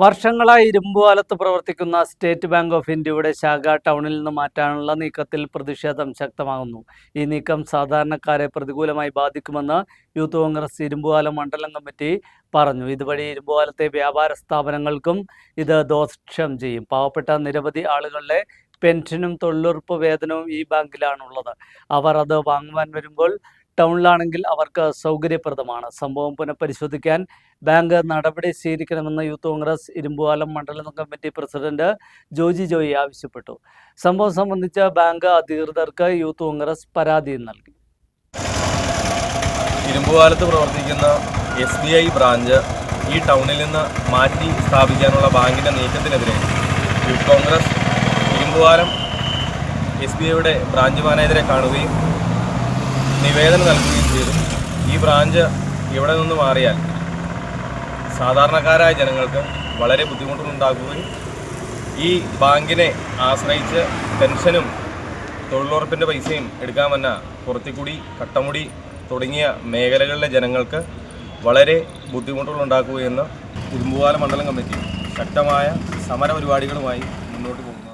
വർഷങ്ങളായി ഇരുമ്പുകാലത്ത് പ്രവർത്തിക്കുന്ന state bank of ഇന്ത്യയുടെ ശാഖ ടൗണിൽ നിന്ന് മാറ്റാനുള്ള നീക്കത്തിൽ പ്രതിഷേധം ശക്തമാകുന്നു. ഈ നീക്കം സാധാരണക്കാരെ പ്രതികൂലമായി ബാധിക്കുമെന്ന് യൂത്ത് കോൺഗ്രസ് ഇരുമ്പുകാലം മണ്ഡലം കമ്മിറ്റി പറഞ്ഞു. ഇതുവഴി ഇരുമ്പുകാലത്തെ വ്യാപാര സ്ഥാപനങ്ങൾക്കും ഇത് ദോഷം ചെയ്യും. പാവപ്പെട്ട നിരവധി ആളുകളുടെ പെൻഷനും തൊഴിലുറപ്പ് വേതനവും ഈ ബാങ്കിലാണുള്ളത്. അവർ അത് വാങ്ങുവാൻ വരുമ്പോൾ ടൗണിലാണെങ്കിൽ അവർക്ക് സൗകര്യപ്രദമാണ്. സംഭവം പുനഃപരിശോധിക്കാൻ ബാങ്ക് നടപടി സ്വീകരിക്കണമെന്ന് യൂത്ത് കോൺഗ്രസ് ഇരുമ്പുകാലം മണ്ഡലം കമ്മിറ്റി പ്രസിഡന്റ് ജോജി ജോയി ആവശ്യപ്പെട്ടു. സംഭവം സംബന്ധിച്ച് ബാങ്ക് അധികൃതർക്ക് യൂത്ത് കോൺഗ്രസ് പരാതി നൽകി. ഇരുമ്പുകാലത്ത് പ്രവർത്തിക്കുന്ന എസ് ബി ഐ ബ്രാഞ്ച് ഈ ടൗണിൽ നിന്ന് മാറ്റി സ്ഥാപിക്കാനുള്ള ബാങ്കിന്റെ നീക്കത്തിനെതിരെ youth Congress Irumpukalam S B ഐയുടെ ബ്രാഞ്ച് മാനേജരെ കാണുകയും നിവേദനം നൽകുകയും ചെയ്തു. ഈ ബ്രാഞ്ച് ഇവിടെ നിന്ന് മാറിയാൽ സാധാരണക്കാരായ ജനങ്ങൾക്ക് വളരെ ബുദ്ധിമുട്ടുണ്ടാക്കുകയും ഈ ബാങ്കിനെ ആശ്രയിച്ച് പെൻഷനും തൊഴിലുറപ്പിന്റെ പൈസയും എടുക്കാൻ വന്ന കുറച്ചിക്കുടി കട്ടമുടി തുടങ്ങിയ മേഖലകളിലെ ജനങ്ങൾക്ക് വളരെ ബുദ്ധിമുട്ടുകളുണ്ടാക്കുകയെന്ന് ഇരുമ്പുകാല മണ്ഡലം കമ്മിറ്റി ശക്തമായ സമര പരിപാടികളുമായി മുന്നോട്ട് പോകുന്നു